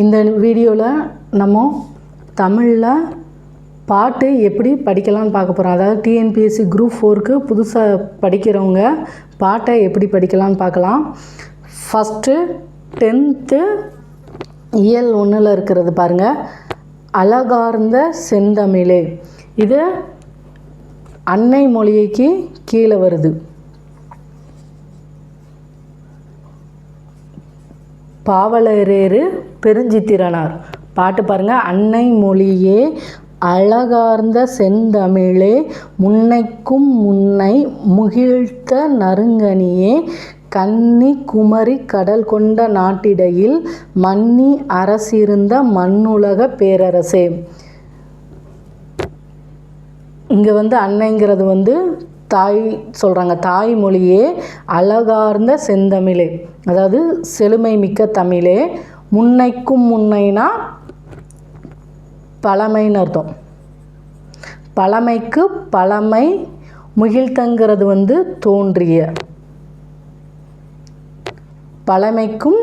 இந்த வீடியோவில் நம்ம தமிழில் பாட்டு எப்படி படிக்கலாம்னு பார்க்க போகிறோம் அதாவது டிஎன்பிஎஸ்சி குரூப் ஃபோருக்கு புதுசாக படிக்கிறவங்க பாட்டை எப்படி படிக்கலாம்னு பார்க்கலாம். ஃபஸ்ட்டு டென்த்து இயல் ஒன்றில் இருக்கிறது பாருங்கள் அழகார்ந்த செந்தமிழே. இது அன்னை மொழிக்கு கீழே வருது. பாவலரேறு பெருஞ்சித்திரனார் பாட்டு பாருங்க. அன்னை மொழியே அழகார்ந்த செந்தமிழே முன்னைக்கும் முன்னை முகிழ்த்த நறுங்கனியே கன்னி குமரி கடல் கொண்ட நாட்டிடையில் மன்னி அரசிருந்த மண்ணுலக பேரரசே. இங்கே வந்து அன்னைங்கிறது வந்து தாய் சொல்கிறாங்க தாய்மொழியே அழகார்ந்த செந்தமிழே. அதாவது செழுமை மிக்க தமிழே. முன்னைக்கும் முன்னைனா பழமைன்னு அர்த்தம். பழமைக்கு பழமை முகிழ்த்தங்கிறது வந்து தோன்றிய. பழமைக்கும்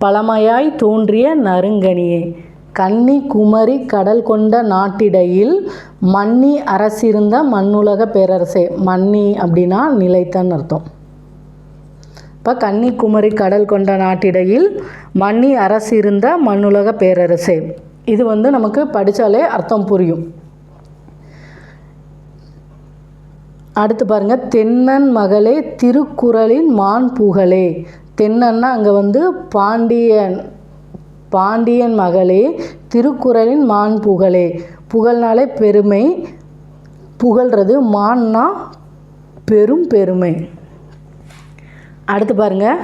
பழமையாய் தோன்றிய நறுங்கனியே கன்னி குமரி கடல் கொண்ட நாட்டிடையில் மன்னி அரசிருந்த மண்ணுலக பேரரசே. மன்னி அப்படின்னா நிலைத்தன்னு அர்த்தம். இப்போ கன்னிக்குமரி கடல் கொண்ட நாட்டிடையில் மன்னி அரசு இருந்த மண்ணுலக பேரரசே. இது வந்து நமக்கு படித்தாலே அர்த்தம் புரியும். அடுத்து பாருங்க தென்னன் மகளே திருக்குறளின் மான் புகழே. தென்னன்னா அங்கே வந்து பாண்டியன் பாண்டியன் மகளே திருக்குறளின் மான் புகழே. புகழ்னாலே பெருமை புகழ்றது மான்னா பெரும் பெருமை. அடுத்து பாருங்க.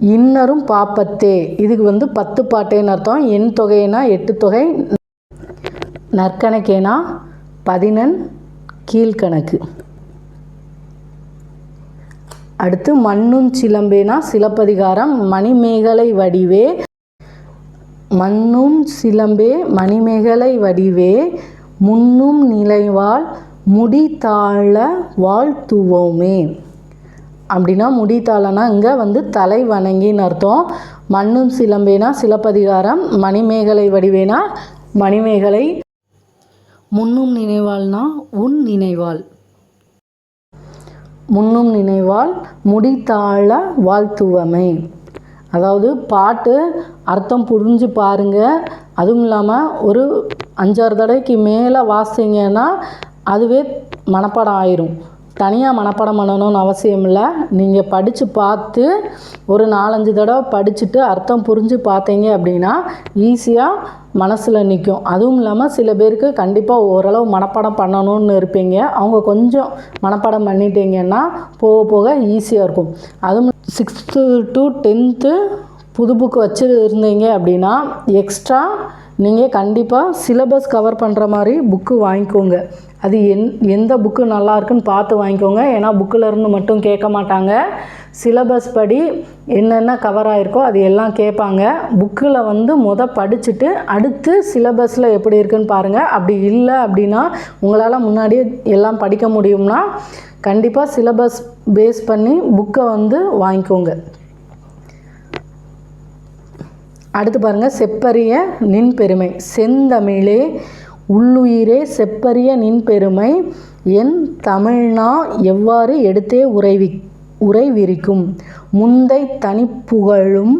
இன்னரும் பாப்பத்தே. இதுக்கு வந்து பத்து பாட்டேன்னு அர்த்தம். எண் தொகைனா எட்டு தொகை நற்கணக்கேனா பதினெண் கீழ்கணக்கு. அடுத்து மண்ணும் சிலம்பேனா சிலப்பதிகாரம் மணிமேகலை வடிவே மண்ணும் சிலம்பே மணிமேகலை வடிவே முன்னும் நிலைவாள் முடி தாழ வாழ்த்துவோமே. அப்படின்னா முடித்தாளனா இங்கே வந்து தலை வணங்கின்னு அர்த்தம். மண்ணும் சிலம்பேனா சிலப்பதிகாரம் மணிமேகலை வடிவேனா மணிமேகலை. முன்னும் நினைவாள்னா உன் நினைவாள். முன்னும் நினைவால் முடித்தாழ வாழ்த்துவமை. அதாவது பாட்டு அர்த்தம் புரிஞ்சு பாருங்க. அதுவும் இல்லாமல் ஒரு அஞ்சாறு தடவைக்கு மேலே வாசிங்கன்னா அதுவே மனப்பாடம் ஆயிரும். தனியாக மனப்பாடம் பண்ணணும்னு அவசியம் இல்லை. நீங்கள் படித்து பார்த்து ஒரு நாலஞ்சு தடவை படிச்சுட்டு அர்த்தம் புரிஞ்சு பார்த்தீங்க அப்படின்னா ஈஸியாக மனசில் நிற்கும் அதுவும் இல்லாமல் சில பேருக்கு கண்டிப்பாக ஓரளவு மனப்பாடம் பண்ணணும்னு இருப்பீங்க. அவங்க கொஞ்சம் மனப்பாடம் பண்ணிட்டீங்கன்னா போக போக ஈஸியாக இருக்கும். அதுவும் சிக்ஸ்த்து டு டென்த்து புது புக்கு வச்சு இருந்தீங்க அப்படின்னா எக்ஸ்ட்ரா நீங்கள் கண்டிப்பாக சிலபஸ் கவர் பண்ணுற மாதிரி புக்கு வாங்கிக்கோங்க. அது எந் எந்த புக்கு நல்லா இருக்குன்னு பார்த்து வாங்கிக்கோங்க. ஏன்னா புக்கில் இருந்து மட்டும் கேட்க மாட்டாங்க. சிலபஸ் படி என்னென்ன கவர் ஆகிருக்கோ அது எல்லாம் கேட்பாங்க. புக்கில் வந்து முத படிச்சுட்டு அடுத்து சிலபஸில் எப்படி இருக்குன்னு பாருங்கள் அப்படி இல்லை அப்படின்னா உங்களால் முன்னாடியே எல்லாம் படிக்க முடியும்னா கண்டிப்பாக சிலபஸ் பேஸ் பண்ணி புக்கை வந்து வாங்கிக்கோங்க. அடுத்து பாருங்கள் செப்பரிய நின் பெருமை செந்தமிழே உள்ளுயிரே செப்பரிய நின் பெருமை என் தமிழ்னா எவ்வாறு எடுத்தே உறைவி உறைவிரிக்கும்? முந்தை தனிப்புகழும்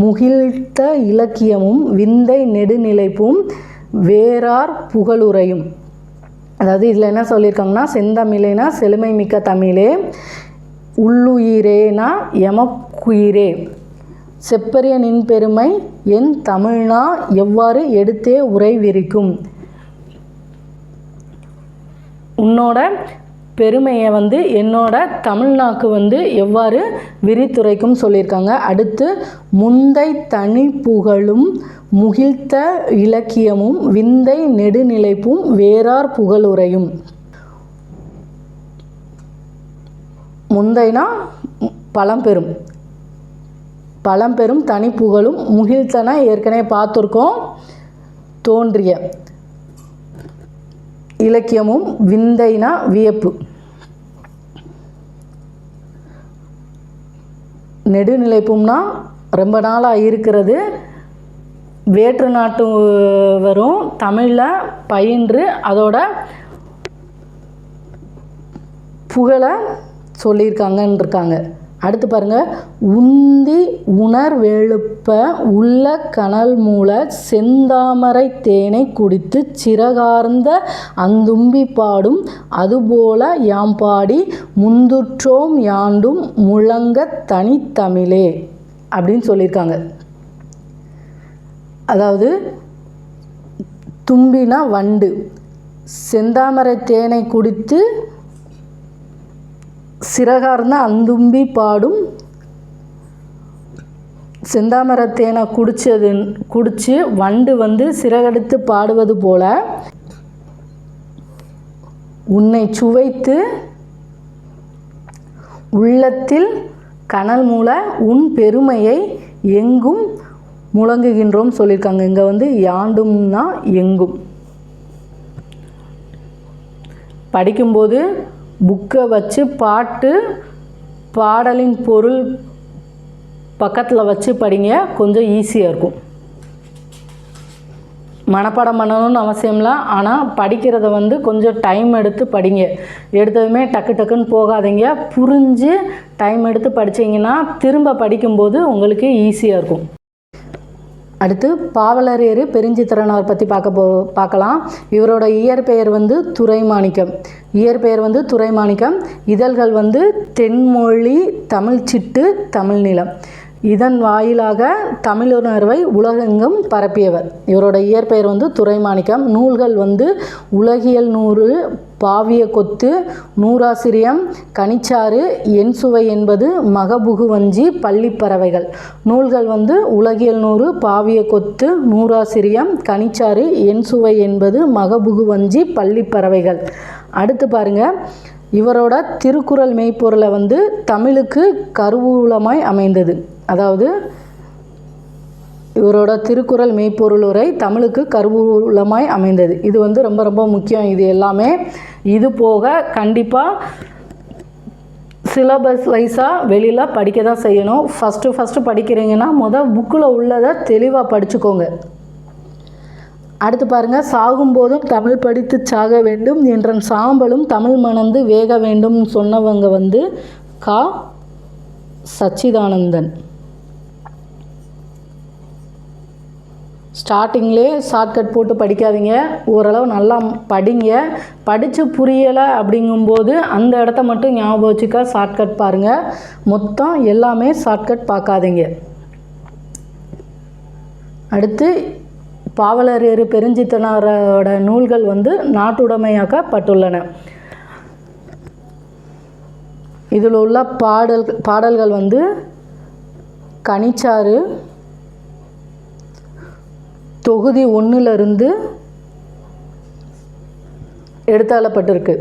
முகிழ்த்த இலக்கியமும் விந்தை நெடுநிலைப்பும் வேறார் புகழுரையும் அதாவது இதில் என்ன சொல்லியிருக்காங்கன்னா செந்தமிழேனா செழுமை மிக்க தமிழே உள்ளுயிரேனா எமக்குயிரே. செப்பரியனின் பெருமை என் தமிழ்னா எவ்வாறு எடுத்தே உரை விரிக்கும் உன்னோட பெருமையை வந்து என்னோட தமிழ்நாக்கு வந்து எவ்வாறு விரித்துரைக்கும் சொல்லியிருக்காங்க. அடுத்து முந்தை தனி புகழும் முகிழ்த்த இலக்கியமும் விந்தை நெடுநிலைப்பும் வேறார் புகழுரையும். முந்தைனா பழம்பெரும். பழம்பெரும் தனிப்புகழும் முகிழ்த்தன ஏற்கனவே பார்த்துருக்கோம். தோன்றிய இலக்கியமும் விந்தைனா வியப்பு. நெடுநிலைப்பும்னா ரொம்ப நாளாக இருக்கிறது. வேற்று நாட்டு வரும் தமிழில் பயின்று அதோட புகழை சொல்லியிருக்காங்கன்னு இருக்காங்க அடுத்து பாருங்க. உந்தி உணர்வெழுப்ப உள்ள கனல் மூல செந்தாமரை தேனை குடித்து சிறகார்ந்த அந்தும்பி பாடும் அதுபோல யாம் பாடி முந்துற்றோம் யாண்டும் முழங்க தனித்தமிழே அப்படின்னு சொல்லியிருக்காங்க. அதாவது தும்பினா வண்டு செந்தாமரை தேனை குடித்து சிறகார்ந்த அந்தும்பி பாடும் செந்தாமரத்தேனை குடிச்சது குடித்து வண்டு வந்து சிறகடித்து பாடுவது போல உன்னை சுவைத்து உள்ளத்தில் கனல் மூல உன் பெருமையை எங்கும் முழங்குகின்றோம் சொல்லியிருக்காங்க. இங்கே வந்து யாண்டும்னா எங்கும். படிக்கும்போது புக்கை வச்சு பாட்டு பாடலின் பொருள் பக்கத்தில் வச்சு படிங்க கொஞ்சம் ஈஸியாக இருக்கும். மனப்பாடம் பண்ணணும்னு அவசியம் இல்லை ஆனால் படிக்கிறத வந்து கொஞ்சம் டைம் எடுத்து படிங்க. எடுத்ததுமே டக்கு டக்குன்னு போகாதீங்க. புரிஞ்சு டைம் எடுத்து படிச்சீங்கன்னா திரும்ப படிக்கும்போது உங்களுக்கு ஈஸியாக இருக்கும். அடுத்து பாவலரேறு பெருஞ்சித்திரனார் பற்றி பார்க்க போ பார்க்கலாம். இவரோட இயற்பெயர் வந்து துரைமாணிக்கம். இயற்பெயர் வந்து துரைமாணிக்கம். இதழ்கள் வந்து தென்மொழி தமிழ்ச்சிட்டு தமிழ்நிலம். இதன் வாயிலாக தமிழுணர்வை உலகெங்கும் பரப்பியவர். இவரோட இயற்பெயர் வந்து துறைமாணிக்கம் நூல்கள் வந்து உலகியல் நூறு பாவிய கொத்து நூறாசிரியம் கனிச்சாறு என் சுவை என்பது மகபுகு வஞ்சி பள்ளிப்பறவைகள். நூல்கள் வந்து உலகியல் நூறு பாவிய கொத்து நூறாசிரியம் கனிச்சாறு என் சுவை என்பது மகபுகு வஞ்சி பள்ளிப்பறவைகள். அடுத்து பாருங்க. இவரோட திருக்குறள் மெய்ப்பொருளை வந்து தமிழுக்கு கருவூலமாய் அமைந்தது. அதாவது இவரோட திருக்குறள் மெய்ப்பொருள் உரை தமிழுக்கு கருவூலமாய் அமைந்தது. இது வந்து ரொம்ப ரொம்ப முக்கியம். இது எல்லாமே இது போக கண்டிப்பாக சிலபஸ் வைஸாக வெளியில் படிக்க தான் செய்யணும். ஃபஸ்ட்டு ஃபஸ்ட்டு படிக்கிறீங்கன்னா முதல் புக்கில் உள்ளதை தெளிவாக படிச்சுக்கோங்க. அடுத்து பாருங்க சாகும்போதும் தமிழ் படித்து சாக வேண்டும் என்ற சாம்பலும் தமிழ் மணந்து வேக வேண்டும் சொன்னவங்க வந்து கா. சச்சிதானந்தன். ஸ்டார்டிங்லே ஷார்ட்கட் போட்டு படிக்காதீங்க. ஓரளவு நல்லா படிங்க. படித்து புரியலை அப்படிங்கும்போது அந்த இடத்த மட்டும் ஞாபகம் வச்சுக்க ஷார்ட்கட் பாருங்கள் மொத்தம் எல்லாமே ஷார்ட்கட் பார்க்காதீங்க. அடுத்து பாவலர் பாவலரேறு பெருஞ்சித்தனாரோட நூல்கள் வந்து நாட்டுடைமையாக்கப்பட்டுள்ளன. இதில் உள்ள பாடல் பாடல்கள் வந்து கனிச்சாறு தொகுதி ஒன்றிலிருந்து எடுத்தாளப்பட்டிருக்கு.